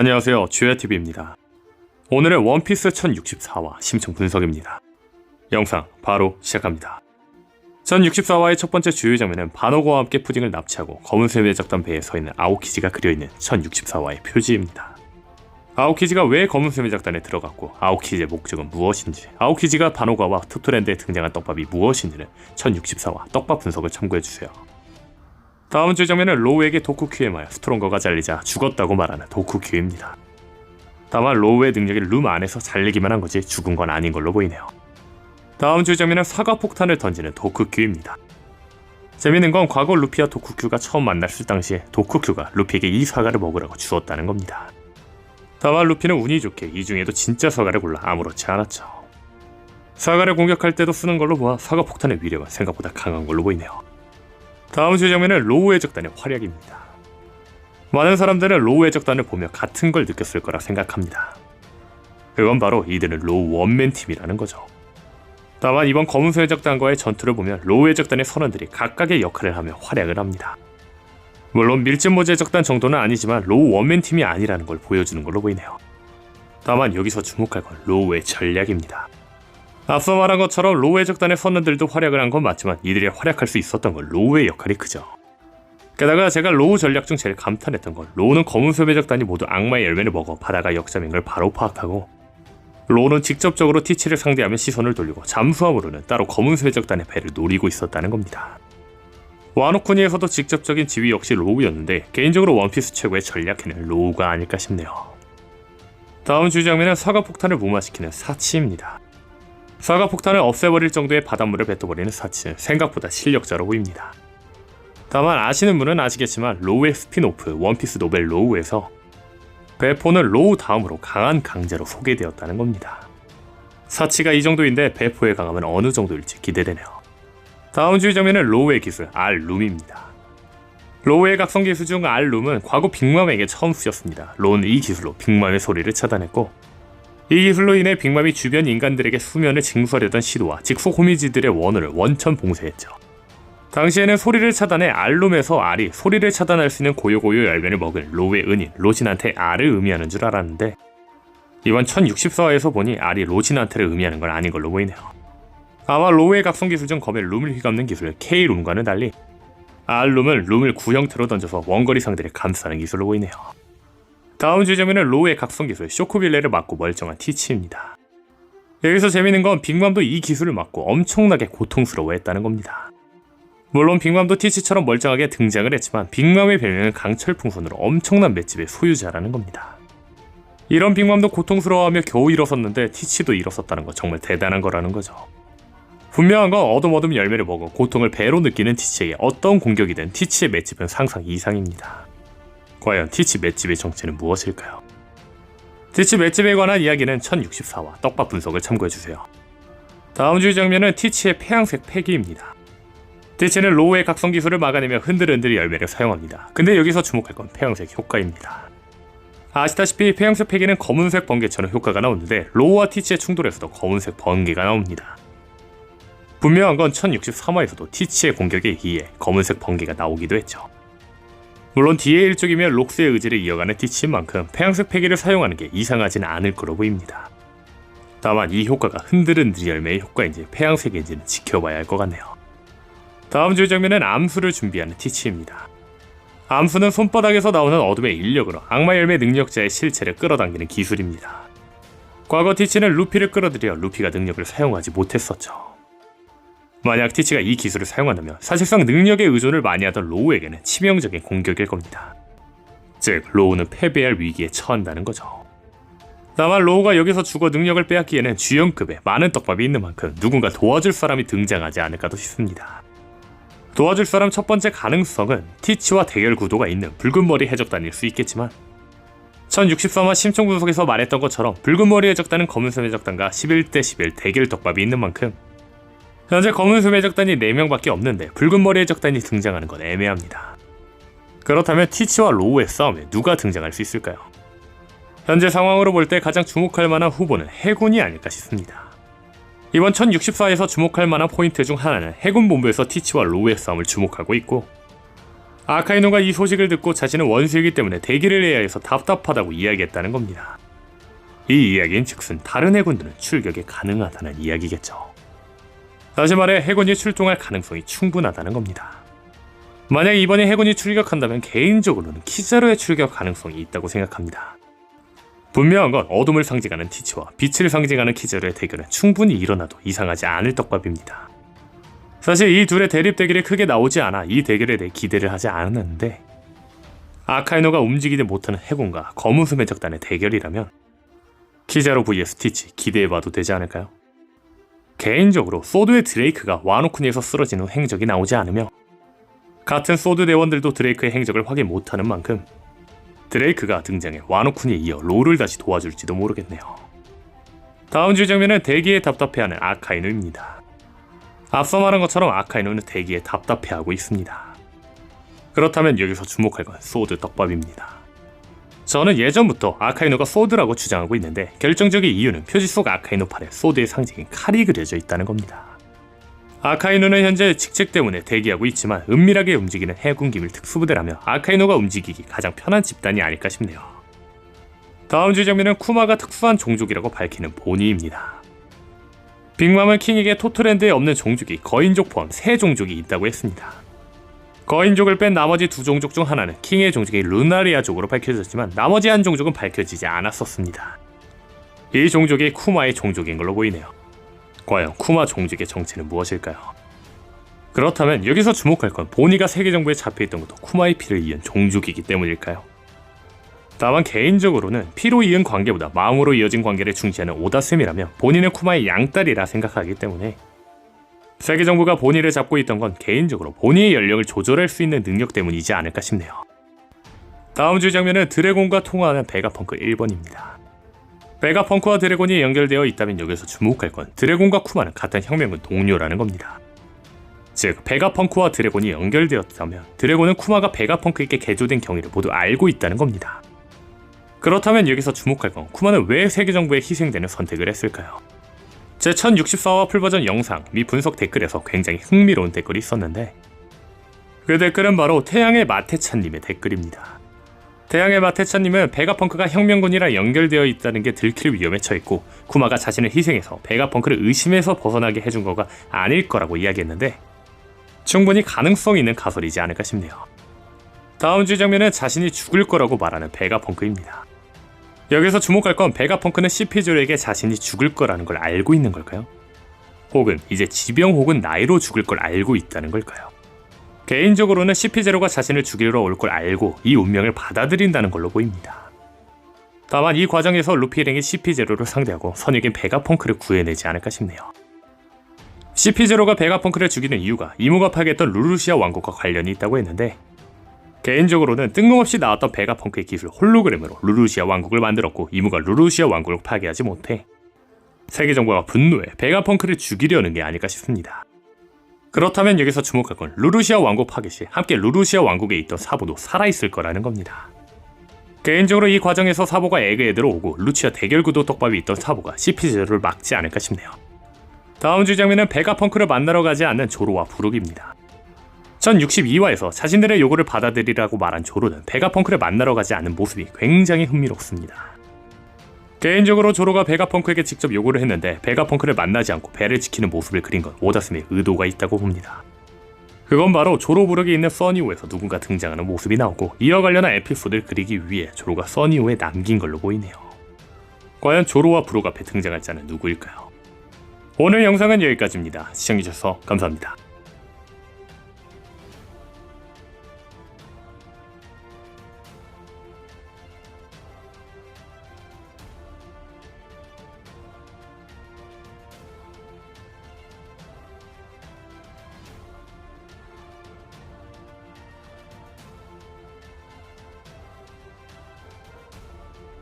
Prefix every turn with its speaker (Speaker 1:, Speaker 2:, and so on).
Speaker 1: 안녕하세요. 주야TV입니다. 오늘의 원피스 1064화 심층 분석입니다. 영상 바로 시작합니다. 1064화의 첫 번째 주요 장면은 반호고와 함께 푸딩을 납치하고 검은색 외적단 배에 서 있는 아오키지가 그려있는 1064화의 표지입니다. 아오키지가 왜 검은색 외적단에 들어갔고 아오키지의 목적은 무엇인지 아오키지가 반호가와 투토랜드에 등장한 떡밥이 무엇인지는 1064화 떡밥 분석을 참고해주세요. 다음 주 장면은 로우에게 도쿠큐에 맞아 스트롱거가 잘리자 죽었다고 말하는 도쿠큐입니다. 다만 로우의 능력이 룸 안에서 잘리기만 한 거지 죽은 건 아닌 걸로 보이네요. 다음 주 장면은 사과 폭탄을 던지는 도쿠큐입니다. 재밌는 건 과거 루피와 도쿠큐가 처음 만났을 당시에 도쿠큐가 루피에게 이 사과를 먹으라고 주었다는 겁니다. 다만 루피는 운이 좋게 이 중에도 진짜 사과를 골라 아무렇지 않았죠. 사과를 공격할 때도 쓰는 걸로 보아 사과 폭탄의 위력은 생각보다 강한 걸로 보이네요. 다음 주 장면은 로우의 적단의 활약입니다. 많은 사람들은 로우의 적단을 보며 같은 걸 느꼈을 거라 생각합니다. 그건 바로 이들은 로우 원맨 팀이라는 거죠. 다만 이번 검은소의 적단과의 전투를 보면 로우의 적단의 선원들이 각각의 역할을 하며 활약을 합니다. 물론 밀짚모즈의 적단 정도는 아니지만 로우 원맨 팀이 아니라는 걸 보여주는 걸로 보이네요. 다만 여기서 주목할 건 로우의 전략입니다. 앞서 말한 것처럼 로우의 적단의 선원들도 활약을 한 건 맞지만 이들이 활약할 수 있었던 건 로우의 역할이 크죠. 게다가 제가 로우 전략 중 제일 감탄했던 건 로우는 검은 소의 적단이 모두 악마의 열매를 먹어 바다가 역잠인 걸 바로 파악하고 로우는 직접적으로 티치를 상대하며 시선을 돌리고 잠수함으로는 따로 검은 소의 적단의 배를 노리고 있었다는 겁니다. 와노쿠니에서도 직접적인 지휘 역시 로우였는데 개인적으로 원피스 최고의 전략해는 로우가 아닐까 싶네요. 다음 주 장면은 사과 폭탄을 무마시키는 사치입니다. 사과 폭탄을 없애버릴 정도의 바닷물을 뱉어버리는 사치 생각보다 실력자로 보입니다. 다만 아시는 분은 아시겠지만 로우의 스피노프 원피스 노벨 로우에서 배포는 로우 다음으로 강한 강자로 소개되었다는 겁니다. 사치가 이 정도인데 배포의 강함은 어느 정도일지 기대되네요. 다음 주의 장면은 로우의 기술 알룸입니다. 로우의 각성 기술 중 알룸은 과거 빅맘에게 처음 쓰였습니다. 로우는 이 기술로 빅맘의 소리를 차단했고 이 기술로 인해 빅맘이 주변 인간들에게 수면을 징수하려던 시도와 직속 호미지들의 원호를 원천 봉쇄했죠. 당시에는 소리를 차단해 알룸에서 알이 소리를 차단할 수 있는 고요고요 열매를 먹은 로우의 은인 로진한테 알을 의미하는 줄 알았는데 이번 1064화에서 보니 알이 로진한테를 의미하는 건 아닌 걸로 보이네요. 아마 로우의 각성 기술 중 검의 룸을 휘감는 기술 K룸과는 달리 알룸은 룸을 구형태로 던져서 원거리 상대를 감싸는 기술로 보이네요. 다음 주점에는 로우의 각성 기술 쇼크빌레를 맞고 멀쩡한 티치입니다. 여기서 재밌는 건 빅맘도 이 기술을 맞고 엄청나게 고통스러워했다는 겁니다. 물론 빅맘도 티치처럼 멀쩡하게 등장을 했지만 빅맘의 별명은 강철풍선으로 엄청난 맷집의 소유자라는 겁니다. 이런 빅맘도 고통스러워하며 겨우 일어섰는데 티치도 일어섰다는 거 정말 대단한 거라는 거죠. 분명한 건 어둠어둠 열매를 먹어 고통을 배로 느끼는 티치에게 어떤 공격이든 티치의 맷집은 상상 이상입니다. 과연 티치 맷집의 정체는 무엇일까요? 티치 맷집에 관한 이야기는 1064화 떡밥 분석을 참고해주세요. 다음 주 장면은 티치의 폐양색 폐기입니다. 티치는 로우의 각성 기술을 막아내며 흔들흔들 열매를 사용합니다. 근데 여기서 주목할 건 폐양색 효과입니다. 아시다시피 폐양색 폐기는 검은색 번개처럼 효과가 나오는데 로우와 티치의 충돌에서도 검은색 번개가 나옵니다. 분명한 건 1063화에서도 티치의 공격에 의해 검은색 번개가 나오기도 했죠. 물론 뒤의 일족이며 록스의 의지를 이어가는 티치인 만큼 폐양색 폐기를 사용하는 게 이상하지는 않을 거로 보입니다. 다만 이 효과가 흔들흔들 열매의 효과인지 폐양색인지는 지켜봐야 할 것 같네요. 다음 주 장면은 암수를 준비하는 티치입니다. 암수는 손바닥에서 나오는 어둠의 인력으로 악마 열매 능력자의 실체를 끌어당기는 기술입니다. 과거 티치는 루피를 끌어들여 루피가 능력을 사용하지 못했었죠. 만약 티치가 이 기술을 사용한다면 사실상 능력에 의존을 많이 하던 로우에게는 치명적인 공격일 겁니다. 즉, 로우는 패배할 위기에 처한다는 거죠. 다만 로우가 여기서 죽어 능력을 빼앗기에는 주연급의 많은 떡밥이 있는 만큼 누군가 도와줄 사람이 등장하지 않을까도 싶습니다. 도와줄 사람 첫 번째 가능성은 티치와 대결 구도가 있는 붉은 머리 해적단일 수 있겠지만 1063화 심층 분석에서 말했던 것처럼 붉은 머리 해적단은 검은섬 해적단과 11대 11 대결 떡밥이 있는 만큼 현재 검은 수의 적단이 4명밖에 없는데 붉은 머리의 적단이 등장하는 건 애매합니다. 그렇다면 티치와 로우의 싸움에 누가 등장할 수 있을까요? 현재 상황으로 볼 때 가장 주목할 만한 후보는 해군이 아닐까 싶습니다. 이번 1064에서 주목할 만한 포인트 중 하나는 해군 본부에서 티치와 로우의 싸움을 주목하고 있고 아카이노가 이 소식을 듣고 자신은 원수이기 때문에 대기를 해야 해서 답답하다고 이야기했다는 겁니다. 이 이야기인 즉슨 다른 해군들은 출격이 가능하다는 이야기겠죠. 다시 말해 해군이 출동할 가능성이 충분하다는 겁니다. 만약 이번에 해군이 출격한다면 개인적으로는 키자로의 출격 가능성이 있다고 생각합니다. 분명한 건 어둠을 상징하는 티치와 빛을 상징하는 키자로의 대결은 충분히 일어나도 이상하지 않을 떡밥입니다. 사실 이 둘의 대립 대결이 크게 나오지 않아 이 대결에 대해 기대를 하지 않았는데 아카이노가 움직이지 못하는 해군과 검은 수의 적단의 대결이라면 키자로 vs 티치 기대해봐도 되지 않을까요? 개인적으로 소드의 드레이크가 와노쿠니에서 쓰러진 후 행적이 나오지 않으며 같은 소드 대원들도 드레이크의 행적을 확인 못하는 만큼 드레이크가 등장해 와노쿠니에 이어 롤을 다시 도와줄지도 모르겠네요. 다음 주 장면은 대기에 답답해하는 아카이누입니다. 앞서 말한 것처럼 아카이누는 대기에 답답해하고 있습니다. 그렇다면 여기서 주목할 건 소드 떡밥입니다. 저는 예전부터 아카이노가 소드라고 주장하고 있는데 결정적인 이유는 표지 속 아카이노 팔에 소드의 상징인 칼이 그려져 있다는 겁니다. 아카이노는 현재 직책 때문에 대기하고 있지만 은밀하게 움직이는 해군 기밀 특수부대라며 아카이노가 움직이기 가장 편한 집단이 아닐까 싶네요. 다음 주 장면은 쿠마가 특수한 종족이라고 밝히는 보니입니다. 빅맘은 킹에게 토트랜드에 없는 종족이 거인족 포함 세 종족이 있다고 했습니다. 거인족을 뺀 나머지 두 종족 중 하나는 킹의 종족이 루나리아족으로 밝혀졌지만 나머지 한 종족은 밝혀지지 않았었습니다. 이 종족이 쿠마의 종족인 걸로 보이네요. 과연 쿠마 종족의 정체는 무엇일까요? 그렇다면 여기서 주목할 건 보니가 세계 정부에 잡혀있던 것도 쿠마의 피를 이은 종족이기 때문일까요? 다만 개인적으로는 피로 이은 관계보다 마음으로 이어진 관계를 중시하는 오다셈이라면 본인은 쿠마의 양딸이라 생각하기 때문에 세계 정부가 보니를 잡고 있던 건 개인적으로 보니의 연령을 조절할 수 있는 능력 때문이지 않을까 싶네요. 다음 주 장면은 드래곤과 통화하는 베가펑크 1번입니다. 베가펑크와 드래곤이 연결되어 있다면 여기서 주목할 건 드래곤과 쿠마는 같은 혁명군 동료라는 겁니다. 즉, 베가펑크와 드래곤이 연결되었다면 드래곤은 쿠마가 베가펑크에게 개조된 경위를 모두 알고 있다는 겁니다. 그렇다면 여기서 주목할 건 쿠마는 왜 세계 정부에 희생되는 선택을 했을까요? 제 1064화 풀버전 영상 미 분석 댓글에서 굉장히 흥미로운 댓글이 있었는데 그 댓글은 바로 태양의 마테찬님의 댓글입니다. 태양의 마테찬님은 베가펑크가 혁명군이랑 연결되어 있다는 게 들킬 위험에 처했고 쿠마가 자신을 희생해서 베가펑크를 의심해서 벗어나게 해준 거가 아닐 거라고 이야기했는데 충분히 가능성 있는 가설이지 않을까 싶네요. 다음 주 장면은 자신이 죽을 거라고 말하는 베가펑크입니다. 여기서 주목할 건 베가펑크는 CP0에게 자신이 죽을 거라는 걸 알고 있는 걸까요? 혹은 이제 지병 혹은 나이로 죽을 걸 알고 있다는 걸까요? 개인적으로는 CP0가 자신을 죽이러 올 걸 알고 이 운명을 받아들인다는 걸로 보입니다. 다만 이 과정에서 루피 일행이 CP0를 상대하고 선익인 베가펑크를 구해내지 않을까 싶네요. CP0가 베가펑크를 죽이는 이유가 이모가 파괴했던 루루시아 왕국과 관련이 있다고 했는데 개인적으로는 뜬금없이 나왔던 베가펑크의 기술 홀로그램으로 루루시아 왕국을 만들었고 이무가 루루시아 왕국을 파괴하지 못해 세계 정부가 분노해 베가펑크를 죽이려는 게 아닐까 싶습니다. 그렇다면 여기서 주목할 건 루루시아 왕국 파괴 시 함께 루루시아 왕국에 있던 사보도 살아있을 거라는 겁니다. 개인적으로 이 과정에서 사보가 에그에 들어오고 루치아 대결 구도 떡밥이 있던 사보가 CP0를 막지 않을까 싶네요. 다음 주 장면은 베가펑크를 만나러 가지 않는 조로와 부룩입니다. 1062화에서 자신들의 요구를 받아들이라고 말한 조로는 베가펑크를 만나러 가지 않는 모습이 굉장히 흥미롭습니다. 개인적으로 조로가 베가펑크에게 직접 요구를 했는데 베가펑크를 만나지 않고 배를 지키는 모습을 그린 건 오다스의 의도가 있다고 봅니다. 그건 바로 조로 부력이 있는 써니오에서 누군가 등장하는 모습이 나오고 이와 관련한 에피소드를 그리기 위해 조로가 써니오에 남긴 걸로 보이네요. 과연 조로와 부록 앞에 등장할 자는 누구일까요? 오늘 영상은 여기까지입니다. 시청해주셔서 감사합니다.